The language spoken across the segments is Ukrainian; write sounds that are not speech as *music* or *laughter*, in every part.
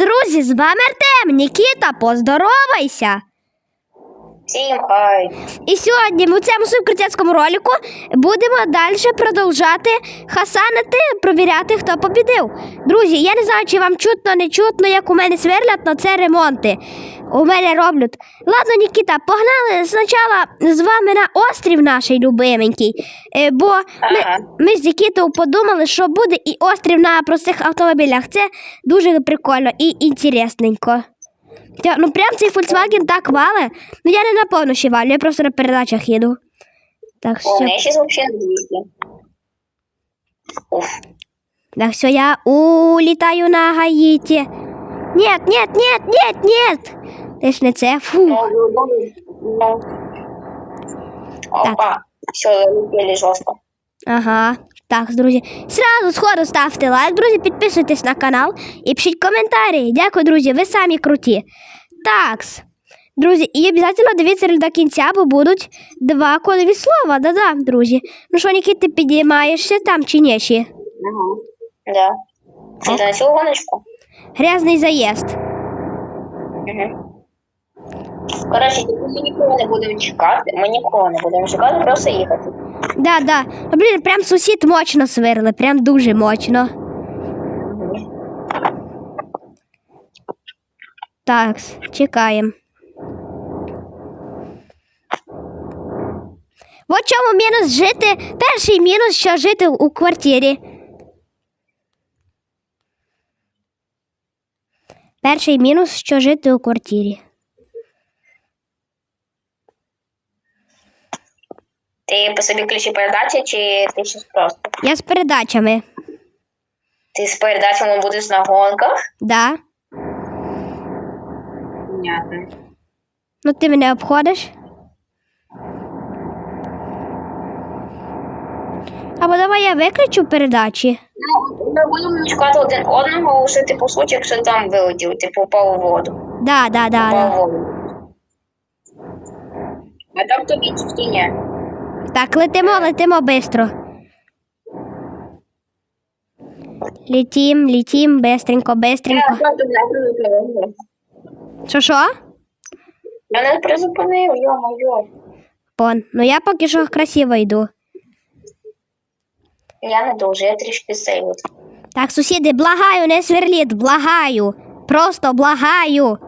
друзі, з вами Артем. Нікіта, поздоровайся! Всім хай. І сьогодні ми у цьому суперкрутецькому ролику будемо далі продовжати хасанити, провіряти, хто побідив. Друзі, я не знаю, чи вам чутно, не чутно, як у мене сверлять, але це ремонти. У мене роблять. Ладно, Нікіта, погнали спочатку з вами на острів наш любименький. Е, Бо ми, Ага. ми з Нікітою подумали, що буде і острів на простих автомобілях. Це дуже прикольно і інтересненько. Тя- Ну прям цей Volkswagen так вале. Ну я не на повну ще валю, я просто на передачах їду. Так, О, все. я сейчас вообще на движке. Уф. Так, все, я улітаю на Гаїті. Нет, нет, нет, нет, нет. Ти ж не це. Фу. Ну. Опа. Все, залетели жестко. Ага. Так, друзі. Сразу сходу ставте лайк, друзі, підписуйтесь на канал і пишіть коментарі. Дякую, друзі, ви самі круті. Такс. Друзі, і обов'язково дивіться до кінця, бо будуть два кодові слова. Да-да, друзі. Ну що, Нікіт, ти підіймаєшся там чи ні ще? Ага. Да. Гоночку? Грязний заїзд. Угу. Коротше, ми нікого не будемо чекати. Ми нікого не будемо чекати, просто їхати. Да, да. Ну, блін, прям сусід мощно сверле, прям дуже мощно. Так, чекаємо. От чому мінус жити. Перший мінус, що жити у квартирі. Перший мінус, що жити у квартирі. Ти по собі ключі передачі, чи ти щось просто? Я з передачами. Ти з передачами будеш на гонках? Да. Понятно. Ну ти мене обходиш. Або давай я виключу передачі. Ну, ми будемо чекати один одного, лише ти по суті, якщо там вилетів, типу впав у воду. Да, да, да, Впав да. воду. А там тобі тільки ні. Так, летимо, летимо бистро. Летім, летім, бистренько, бистренько. Що що? Я призупинив, йо-моє. Пон. Ну я поки що красиво йду. Я не дуже, я трішки сейву. Так, сусіди, благаю, не сверліть, благаю. Просто благаю.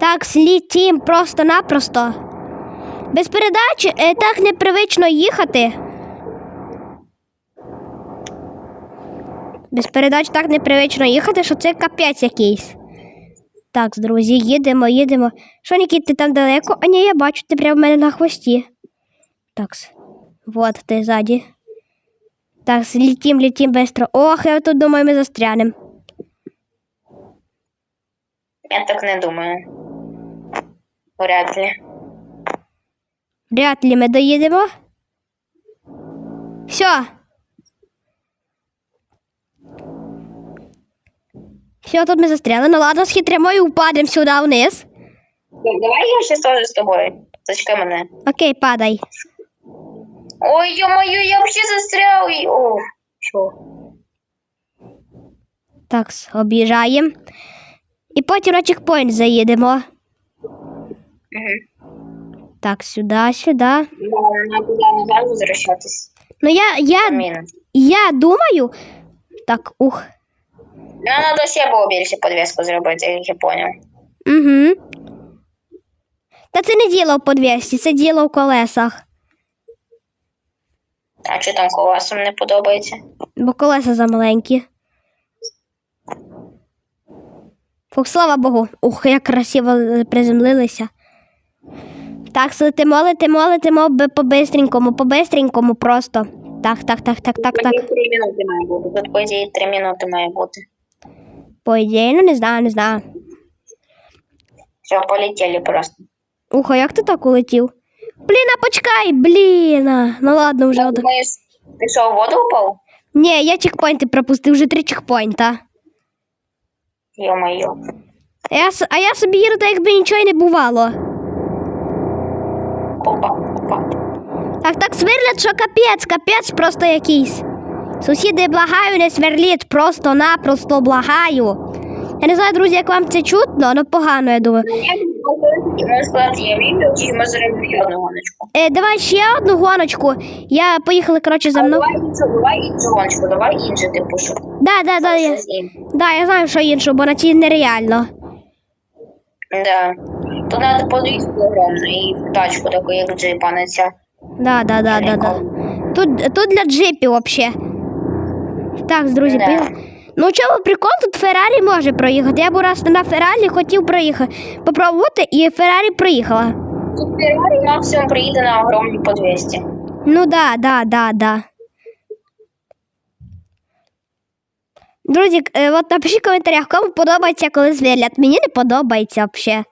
Так, слітім просто-напросто. Без передач е, так непривично їхати. Без передач так непривично їхати, що це капець якийсь. Так, друзі, їдемо, їдемо. Що, Нікіт, ти там далеко? А ні, я бачу, ти прямо в мене на хвості. Так, вот ти ззаді. Так, летим, летим быстро. Ох, я тут думаю, ми застрянем. Я так не думаю. Вряд ли. Вряд ли ми доїдемо. Все. Все, тут ми застряли. Ну ладно, схитримо і упадемо сюди вниз. Давай я ще теж з тобою. Зачекай мене. Окей, падай. Ой, ё-моё, я вообще застрял. и- О, що? Так, об'їжджаємо. І потім на чекпоінт заїдемо. Угу. Так, сюди, сюди. Да, надо туди назад возвращатись. Ну я, я, я думаю. Так, ух. Нам надо було більше подвіску зробити, як я поняв. Угу. Та це не діло в подвісці, це діло в колесах. А що там колесом не подобається? Бо колеса замаленькі. Фух, слава Богу. Ух, як красиво приземлилися. Так, летимо, летимо, летимо б- по-бистренькому, по-бистренькому просто. Так, так, так, так, так, так. Тут три минути має бути. Тут, по ідеї, три минути має бути. По ідеї, ну не знаю, не знаю. Все, полетіли просто. Ух, а як ти так улетів? Блін, а почекай, блін. а. Ну ладно, вже. од- Думаєш, ти що, в воду упав? Ні, я чекпоінти пропустив, вже три чекпоінта. Йо-моє. А я, с- а я собі їду, так якби нічого й не бувало. Опа, опа. Так, так сверлять, що капець, капець просто якийсь. Сусіди, благаю, не сверліть, просто-напросто благаю. Я не знаю, друзі, як вам це чутно, але погано, я думаю. Е, давай ще одну гоночку. Я поїхали, коротше, за мною. Давай іншу, давай іншу гоночку, давай іншу, типу, що. Да, да, да, я, да, я знаю, що інше, бо на цій нереально. Да. Тут треба подвіску огромну і тачку таку, як джипа, не ця. Да, да, да, да, да. Тут, тут для джипів вообще. Так, друзі, Да. поїхали. Ну, чому прикол, тут Феррарі може проїхати. Я б раз на Феррарі хотів проїхати, попробувати, і Феррарі проїхала. Тут Феррарі максимум приїде на огромні по 200. Ну да, да, да, да. Друзі, е, от напишіть в коментарях, кому подобається, коли звірять. Мені не подобається взагалі.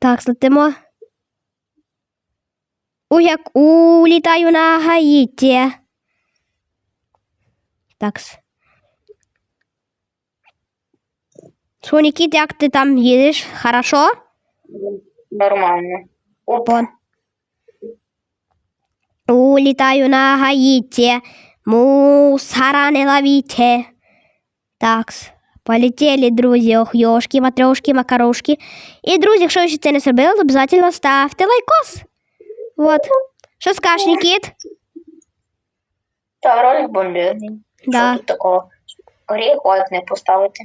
Так, слетимо. У як улітаю на Гаїті. Так. Що, як ти там їдеш? Хорошо? Нормально. Вон. Улетаю на Гаити, мусора не ловите. Так, полетели, друзі, ох, йошки, матрешки, макарошки. І, друзі, якщо ви ще це не зробили, то обов'язково ставте лайкос. Вот. Що скажеш, Нікіт? Та ролик бомбезний. Да. Що тут такого? Гріх лайк не поставити.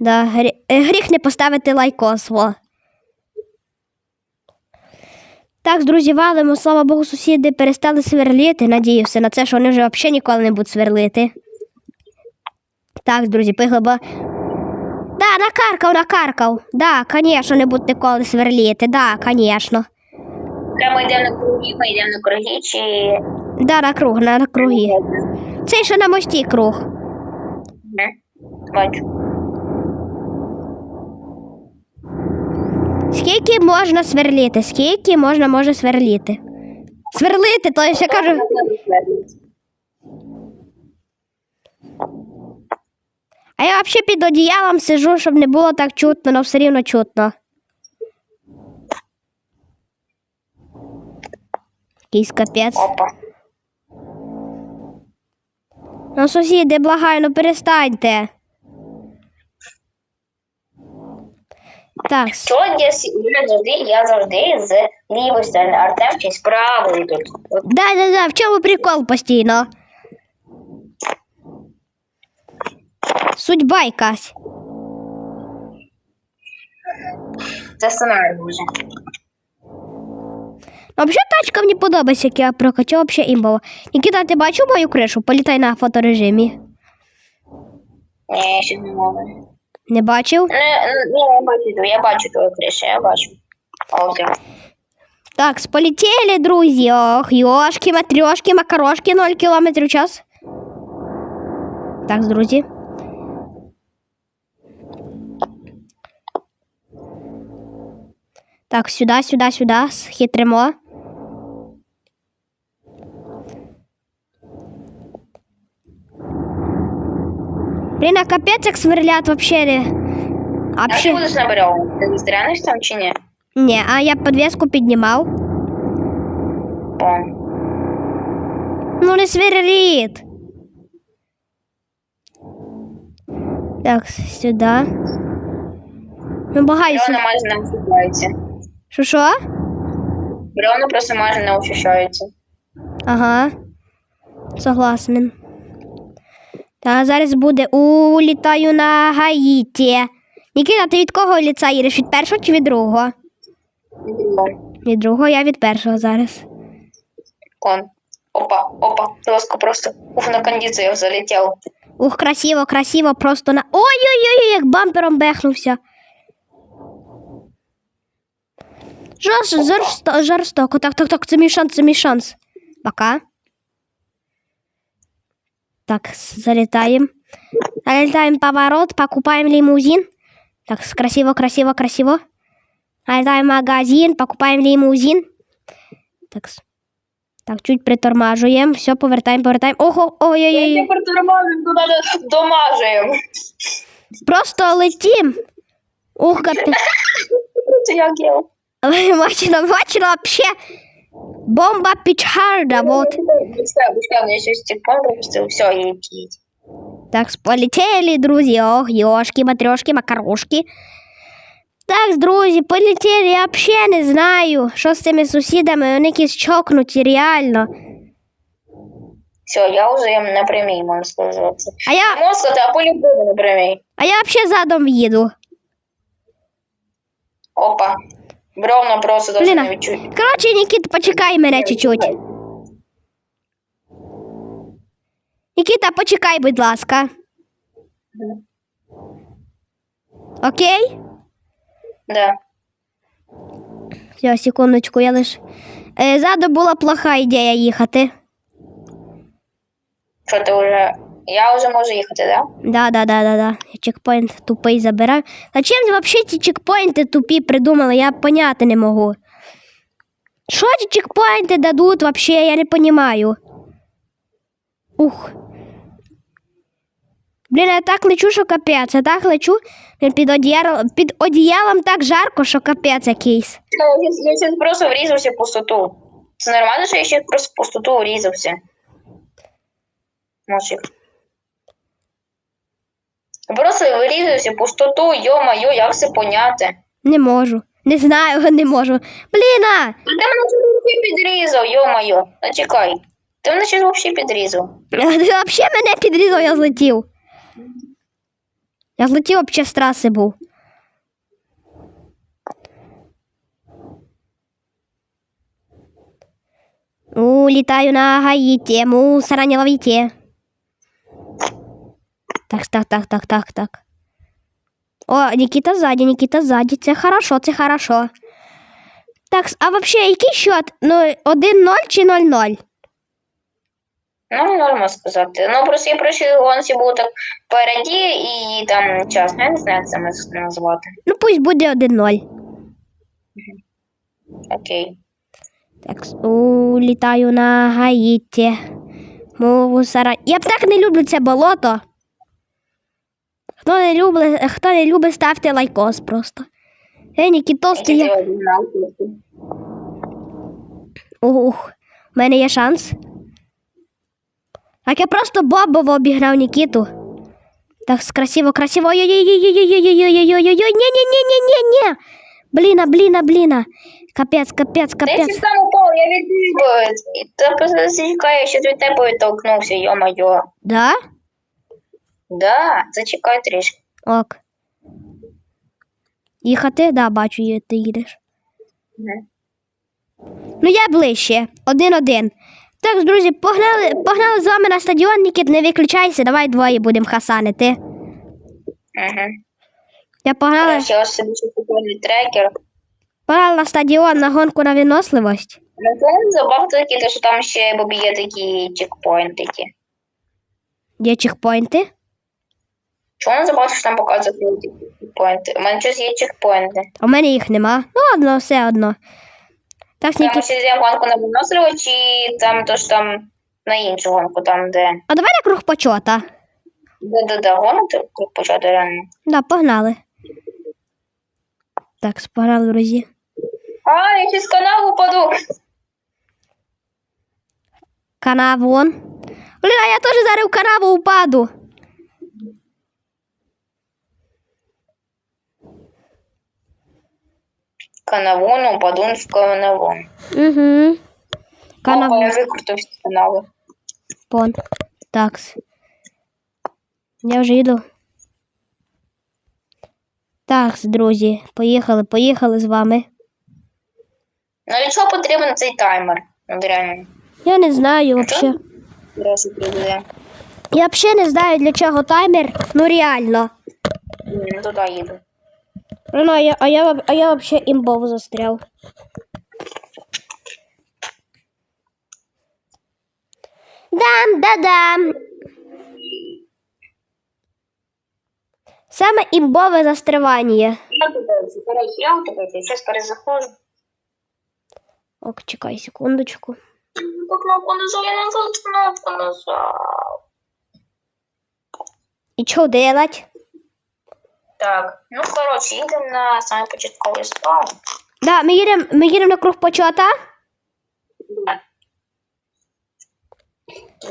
Да, грі- е, гріх не поставити лайкос, во. Так, друзі, валимо, слава Богу, сусіди перестали сверлити. Надіюся на це, що вони вже взагалі ніколи не будуть сверлити. Так, друзі, пиглоба. Да, накаркав, накаркав. Да, звісно, не будуть ніколи сверлити. Да, звісно. Прямо йдемо на круги, ми йдемо на круги, чи... Да, на круг, на, на круги. Це ще на мості круг. Бачу. Скільки можна сверлити? Скільки можна може сверлити? Сверлити, то я ще кажу. А я взагалі під одіялом сижу, щоб не було так чутно, але все рівно чутно. Якийсь капець. Опа. Ну, сусіди, благаю, ну перестаньте. Так, Сьогодні я я завжди, я завжди з лівої сторони, Артем ще з правої тут. Да, да, да, в чому прикол постійно? Судьба якась. Це сценарій вже. Ну, взагалі тачка мені подобається, як я прокачав взагалі імбово. Нікіта, ти бачив мою кришу? Політай на фоторежимі. Ні, я ще не можу. Не бачив? Не, не, я бачу, я бачу твою кришу, я бачу. Окей. Так, сполетели, друзі. Ох, йошки, матрьошки, макарошки, 0 км в час. Так, друзі. Так, сюди, сюди, сюди. Схитримо. Блін, а капець як сверлят вообще. А А ти вообще... будеш набирав? Ти застрянеш там чи ні? Ні, а я підвіску піднімав. О. Ну не сверлит. Так, сюди. Ну, багайся. Бревна майже не ощущаються. Що що? Бревна просто майже не ощущаються. Ага. Согласен. Та зараз буде улітаю на Гаїті. Нікіта, ти від кого ліца їдеш? Від першого чи від другого? Від другого, я від першого зараз. Он. Опа, опа, жестко просто. Ух, на кондицію залетів. Ух, красиво, красиво, просто на. Ой-ой-ой, як бампером бехнувся. Жорст, жорсто, жорстоко. Так, так, так, це мій шанс, це мій шанс. Пока. Так, залетаем. Залетаем поворот, покупаем лимузин. Так, с- красиво, красиво, красиво. Залетаем в магазин, покупаем лимузин. Так, с- так, чуть притормажуємо. Все, повертаємо, повертаємо. Ого, ой-ой-ой. Тепер тормозимо, туди домажуємо. Просто летім. Ух, капець. Це як *laughs* Я. Бачила, бачила вообще. Бомба пічхарда, вот. Бучка, бучка, я щось пропустив, все, я Так, полетели, друзі. Ох, йошки, матрешки, макарошки. Так, друзі, полетели. Я взагалі не знаю, що з цими сусідами. Вони якісь чокнуті, реально. Все, я уже им напрямик, можна сказати. А я, Можна сказати, а по-любому напрямик. а я взагалі задом їду. Опа. Бревна просто даже Блін, не відчуть. Коротше, Нікіт, почекай мене чуть-чуть. Нікіта, почекай, будь ласка. Окей? Да. Все, секундочку, я лиш. Е, ззаду була плоха ідея їхати. Що ти вже. Я вже можу їхати, да? Да, да, да, да, да. Я чекпоінт тупий забираю. Зачем взагалі ці чекпоінти тупі придумали, я поняти не можу. Що ці чекпоінти дадуть вообще, я не понимаю. Ух. Блін, я так лечу, що капець. Я так лечу блін, під одіялом, під одіялом так жарко, що капець якийсь. Ну, Я зараз просто врізався в пустоту. Це нормально, що я ще просто в пустоту врізався. Мочик. Просто врізався в пустоту, йо-моє, як це поняти? Не можу. Не знаю, *laughs* не можу. Блін, а! Ти мене взагалі підрізав, йо-моє. Ну чекай. Ти мене щось взагалі підрізав. Ти взагалі мене підрізав, я злетів. Я злетів взагалі з траси був. У, літаю на Гаїті, мусора не ловите. Так, так, так, так, так, так. О, Нікіта ззаді, Нікіта ззаді. Це хорошо, це хорошо. Так, а взагалі, який счет? Ну, 1-0 чи 0-0? Ну, норма сказати. Ну, просто я прошлій гонці був так впереді і там час. Ну, Я не знаю, як це назвати. Ну, пусть буде 1-0. Окей. Так, у, літаю на Гаїті. Мусора. Я б так не люблю це болото. Хто не любить, хто не любить, ставте лайкос просто. Ей, Нікітос, Я. Ух, у мене є шанс. Так я просто бобово обігнав Нікіту. Так, красиво, красиво. Ой-ой-ой-ой-ой-ой-ой-ой-ой-ой-ой. Да? Зачекай трішки. Ок. Їхати? Да, бачу, є- ти їдеш. Мгм. Ну, я ближче. Один-один. Так, друзі, погнали, погнали з вами на стадіон, Нікіт, не виключайся, давай двоє будемо хасанити. Угу. Я погнала, Я ось собі ще трекер. погнала на стадіон на гонку на виносливість. Ну, це забавно такі, те, що там ще бо є такі чекпоінтики. Є чекпоінти. Чому не що там показують такі чекпоінти? У мене щось є чекпоінти. А У мене їх нема. Ну, одно, все одно. Так, Там Нікіт. ще гонку на виносливо, чи там то ж там на іншу гонку, там де. А давай на круг почота. Де гонити, як почати реально. Да, погнали. Так, погнали, друзі. А, я ще з каналу упаду. Канавон. Блін, а я теж зараз в канаву упаду. Канавон, упаду в канавон. Угу. Опа, Канавон. я викрутився з каналу. Пон. Такс. Я вже йду. Такс, друзі. Поїхали, поїхали з вами. Ну, для чого потрібен цей таймер? Ну, реально. Я не знаю взагалі. Раз і прийде. Я взагалі не знаю, для чого таймер. Ну реально. Ну, туди їду. Ну, а я, а я, а я взагалі імбов застряв. Дам, да дам. Саме імбове застрявання. Я туди, я туди, зараз перезаходжу. Ок, чекай секундочку. По кнопку нажав, я назад кнопку нажав. І що делать? Так, ну, коротше, їдемо на самий початковий спаун. Да, ми їдемо ми їдем на круг почота.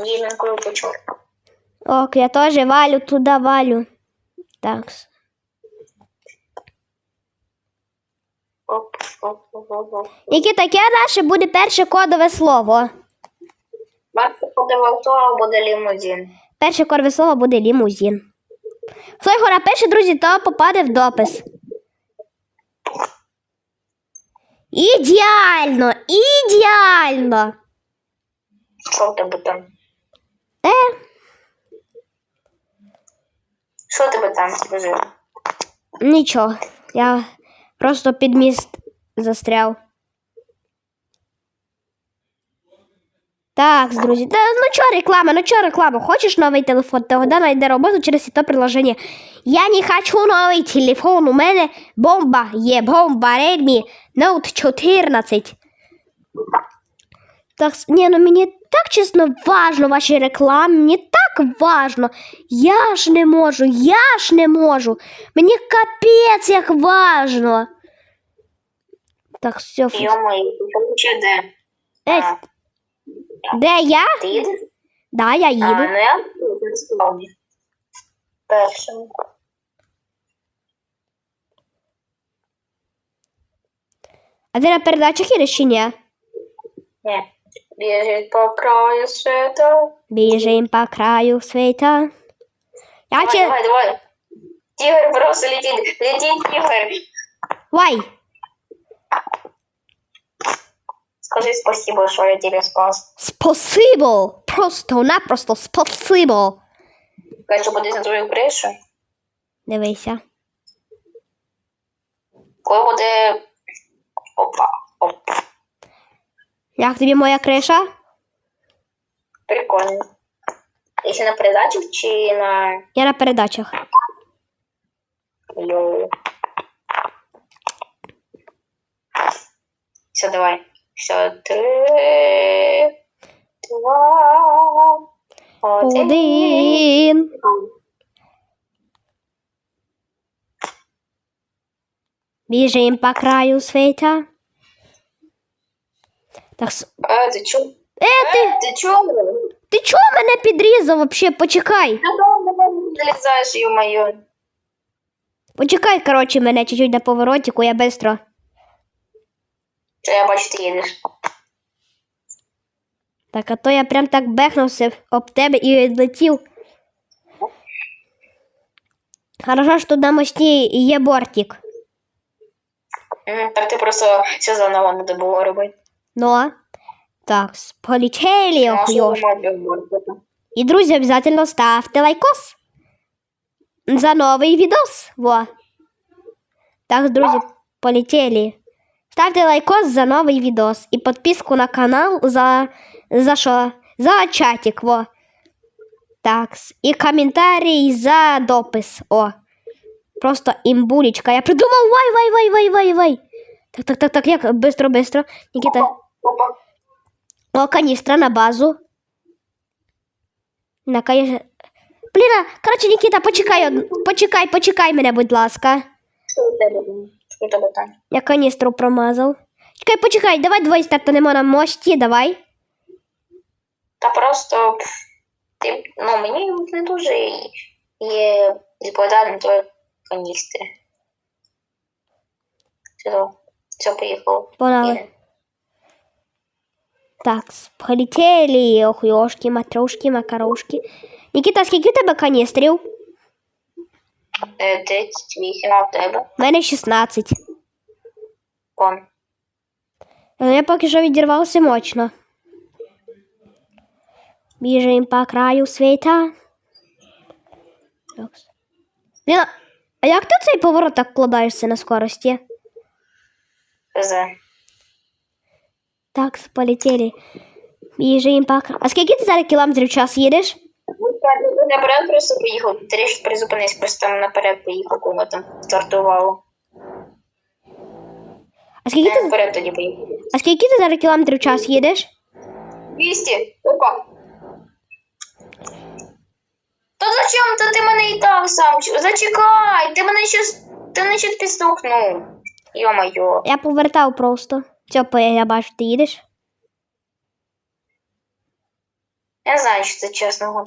Їдемо на круг початку. Ок, я теж валю туди валю. Так. Оп, оп, оп, оп, оп. Яке таке наше буде перше кодове слово. Подавав то, а буде лімузин. Перше кодове слово буде лімузин. Хто його напише, друзі, то попаде в допис. Ідеально! Ідеально! Що в тебе там? Е, Що в тебе там, скажи? нічого. Я просто під міст застряв. Так, друзі, та ну чо реклама, ну чо реклама? Хочеш новий телефон? Тогда найди роботу через це приложення. Я не хочу новий телефон. У мене бомба є бомба Redmi Note 14. Так, ні, ну мені так чесно важно ваші реклами, мені так важно. Я ж не можу, я ж не можу. Мені капець як важно. Так, все. Йо-моє, ти де? Е, А, де я? Ти їдеш? Да, я А, їду. ну я тут. Першим. А ти на передачах їдеш чи ні? Ні. Біжить по краю світу. Біжим по краю світа. Я Давай, чи... давай, давай. Тигр просто летит. Летит тигр. Вай! Скажи спасибо, что я тебя спас. Спасибо! Просто-напросто спасибо! Кажу, буде на твою кришу. Дивися. Коли буде... Опа, опа. Як тобі моя криша? Прикольно. Ти ще на передачах чи на... Я на передачах. Йоу. Все, давай Все, три, два, один. Один. Біжим по краю світа. Так, с- Е, ти чо? е, ти, Ти чо? ти чого мене підрізав вообще? Почекай. Ти до мене залізаєш, ё-моё. Почекай, коротше, мене чуть-чуть на поворотику, я быстро. Що я бачу, ти їдеш. Так, а то я прям так бехнувся об тебе і відлетів. Хорошо, що на мості є бортик. М, Так ти просто все заново надо було робити. Ну, так, полетели, Ну, а що можете робити? І, друзі, обязательно ставте лайкос за новий відос. Во. Так, друзі, полетели. Ставте лайкос за новий відос. І підписку на канал за, за що? За чатик, во. Так, і коментарій за допис. О. Просто імбулечка. Я придумав вай, вай, вай, вай, вай, вай. Так, так, так, так, як? Бистро. Нікіта. Опа. О, каністра на базу. На кає... Блін, а, коротше, Нікіта, почекай, почекай, почекай мене, будь ласка. Що у тебе там? Що у тебе там? Я каністру промазав. Чекай, почекай, давай двоє стартанемо на мості, давай. Та просто ти, ну, мені не дуже є відповідальні твої каністри. Все, все. Погнали. Так, полетели, ох, йошки, матрушки, макарошки. Нікіта, скільки у тебе каністрів? Е, 38, а в тебе? У мене 16. Вон. Ну, Я поки що відірвався мощно. Біжим по краю світа. Блін, а як ти цей поворот так вкладаєшся на скорості? ХЗ. Так, полетели. Біжим по краю. А скільки ти зараз кілометрів в час їдеш? Наперед просто поїхав. Трішки призупинись, просто там наперед поїхав, коли ми там стартувало. А скільки Я ти, наперед тоді поїхав. а скільки ти зараз кілометрів в час їдеш? 200. Опа. Та зачем то ти мене і так сам? Зачекай, ти мене щось, ти мене щось підстукнув. Йо-моє. Я повертав просто. Цьопа, я бачу, ти їдеш. Я знаю, що це чесно.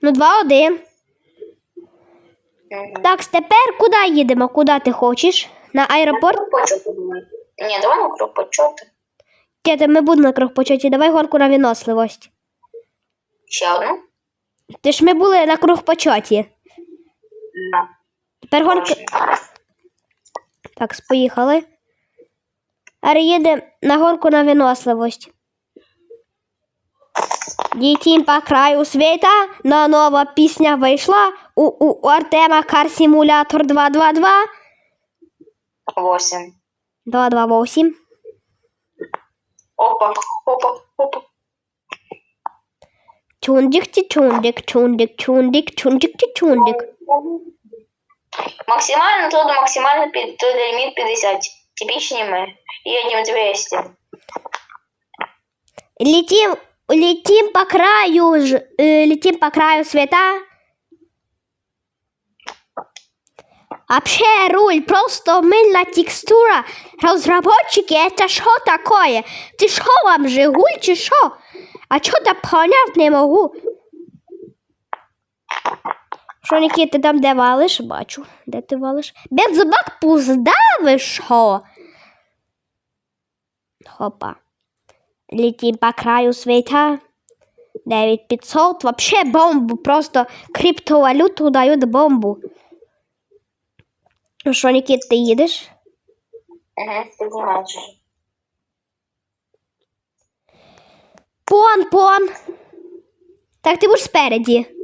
Ну, 2-1. Угу. Так, тепер куди їдемо? Куди ти хочеш? На аеропорт? Ні, давай на круг кропочоти. Тєте, ми будемо на кругпочоті. Давай горку на виносливость. Ще одну? Ти ж ми були на кругпочоті. Да. Тепер гонки. Так, споїхали. Ари їде на гонку на виносливість. Дітім по краю світа, на нова пісня вийшла. У, у, Артема Кар Симулятор 222. Восемь. 228. Опа, опа, опа. Чундик ті чундик, чундик, чундик, чундик ті чундик. Максимально тут максимально тут лимит 50. Типичный мы. Едем 200. Летим, летим по краю, ж- э, летим по краю света. Вообще руль, просто мыльная текстура. Разработчики, это что такое? Ты что вам, Жигуль, чи что? А что-то понять не могу. Що, Нікіт, ти там де валиш? Бачу. Де ти валиш? Бензобак пуздавиш, що? Хопа. Летим по краю света. 9500. Вообще бомбу. Просто криптовалюту дают бомбу. Ну що, Нікіт, ти їдеш? Пон, пон. Так, ти будеш спереді.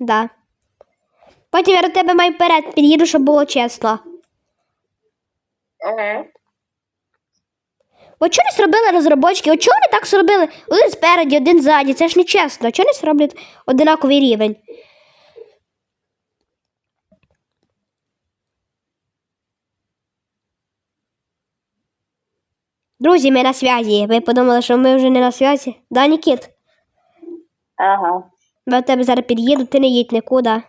Да. Потім я до тебе маю вперед під'їду, щоб було чесно. Угу. От чого не зробили розробочки? От чого вони так зробили? Один спереді, один ззаді. Це ж не чесно. Чого не зроблять одинаковий рівень? Друзі, ми на зв'язі. Ви подумали, що ми вже не на зв'язі? Да, Нікіт? Ага. Я до тебе зараз під'їду, ти не їдь нікуди.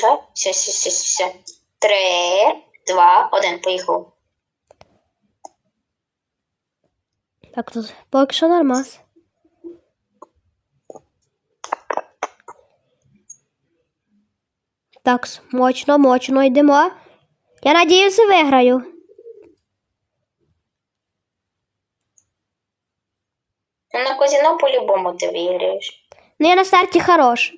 Ну. Все, все, все, все. Три, два, один, поїхав. Так, тут поки що нормас. Так, мощно, мощно йдемо. Я надіюся, виграю. Ну, на казино по-любому ти виграєш. Ну, я на старті хорош.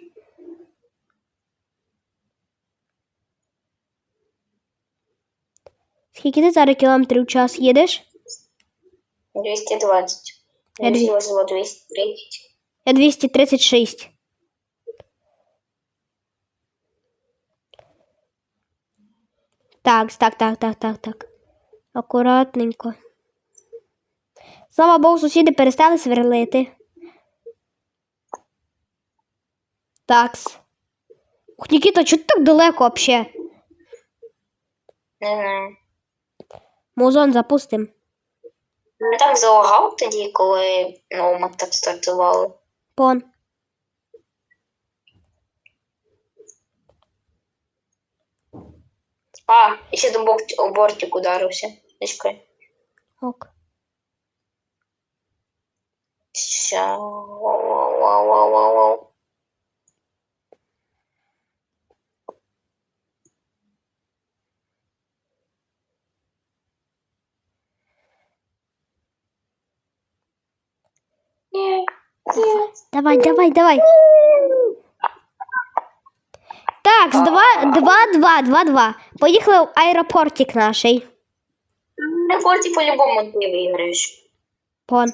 Скільки ти зараз кілометрів в час їдеш? 220. Я дві- Я звезло 230. Я 236. Так, так, так, так, так, так. Акуратненько. Слава Богу, сусіди перестали сверлити. Такс. Ух, Нікіта, чого ти так далеко взагалі? Не знаю. Музон запустим. Не так залагав тоді, коли ну, ми так стартували. Пон. А, і ще до бок- у бортик ударився. Чекай. Ок. Ща. Вау, вау, вау, вау, вау, вау. Ні, ні. Давай, давай, давай. Так, з два, два, два, два, два. Поїхали в аеропортик наший. На форті по-любому ти виграєш. Пон.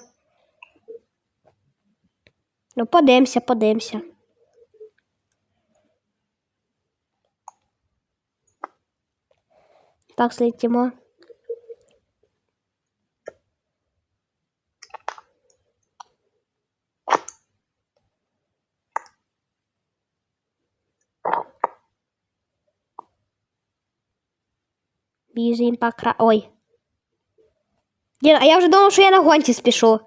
Ну, подивимося, подивимося. Так, слетимо. Біжим по кра... Ой. Діна, а я вже думав, що я на гонці спішу.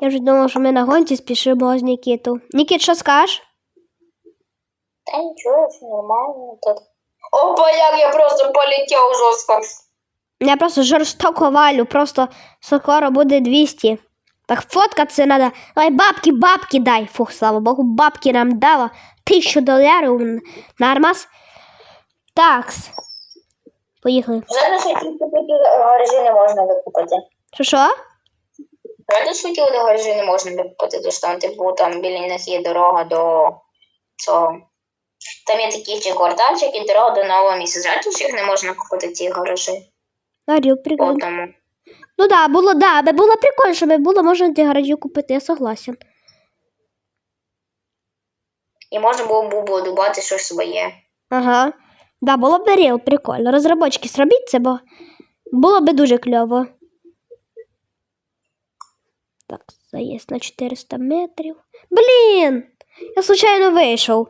Я вже думав, що ми на гонці спішимо з Нікіту. Нікіт, що скажеш? Та нічого, все нормально тут. Опа, як я просто полетів жорстко. Я просто жорстоко валю, просто скоро буде 200. Так фоткатися треба. Давай бабки, бабки дай. Фух, слава Богу, бабки нам дала. Тисячу доларів на армаз. Такс. Поїхали. Зараз хотів купити гаражі не можна викупити. Що що? Радиш хотіли до гаражі не можна викупити, тому що там, типу, там біля них є дорога до цього. Там є такі ще квартальчики, і дорога до нового місця. Зрадиш їх не можна купити ці гаражі. Гарю, прикольно. Ну да, було, да, аби було прикольно, щоб було можна ті купити, я согласен. І можна було б будувати щось своє. Ага. Да, було б реал прикольно. Розробочки зробіть це, бо було б дуже кльово. Так, заїзд на 400 метрів. Блін! Я случайно вийшов.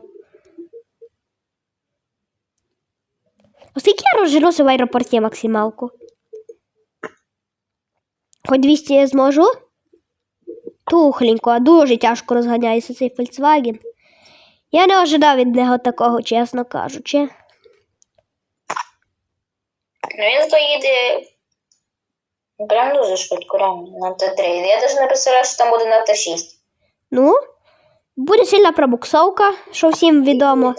Оскільки я розженуся в аеропорті максималку? Хоч 200 я зможу? Тухленько, а дуже тяжко розганяється цей Volkswagen. Я не ожидав від нього такого, чесно кажучи. Ну він то їде прям дуже швидко, реально, на Т3. Я навіть не представляю, що там буде на Т6. Ну, буде сильна пробуксовка, що всім відомо.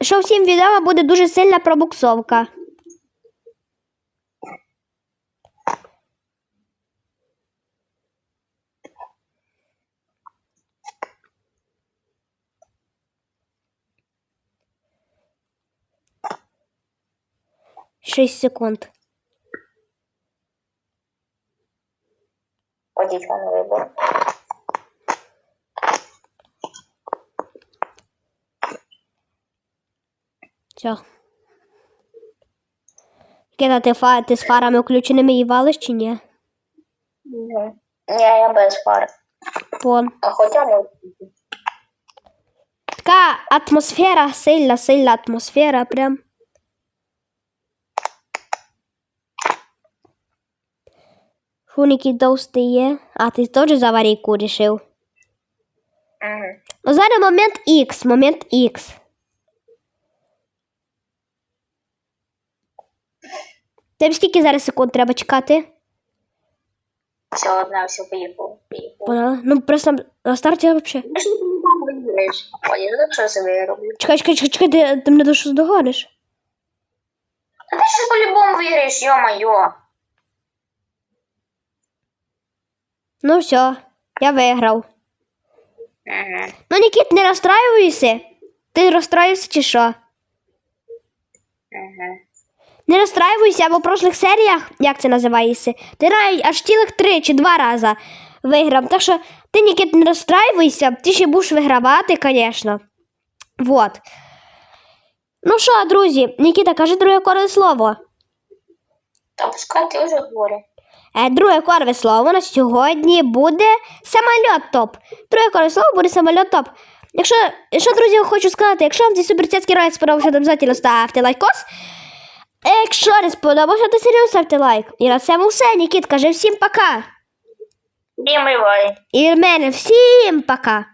Що всім відомо, буде дуже сильна пробуксовка. Шість секунд. Ходіть на вибор. Все. Кида, ти, фа, ти з фарами включеними і валиш чи ні? Ні, я без фар. Пон. А хоча може. Така атмосфера, сильна, сильна атмосфера, прям. Товстий є. А ти теж за аварійку рішив? Угу. Ну, зараз момент X, момент X. Тобі скільки зараз секунд треба чекати? Все, одна, все, поїхав. Поняла? Ну, просто на старті взагалі. Чекай, чекай, чекай, чекай, ти, ти мене здогониш. А ти ж по-любому виграєш, йо-моє. Ну все, я виграв. Угу. Ну, Нікіт, не розстраюйся. Ти розстроївся чи що? Угу. Не розстраюйся, бо в прошлих серіях, як це називається, ти навіть аж цілих три чи два рази виграв. Так що ти, Нікіт, не розстраюйся, ти ще будеш вигравати, звісно. Вот. Ну що, друзі, Нікіта, кажи друге корове слово. Та пускай ти вже говори. Е, друге корове слово на сьогодні буде самольот топ. Друге корове слово буде самольот топ. Якщо, якщо, друзі, хочу сказати, якщо вам цей суперцятський ролик сподобався, то обов'язково ставте лайкос. Якщо не сподобався, то серйозно ставте лайк. І на цьому все, Нікіт каже всім пока. Дім, бай. І в мене всім пока.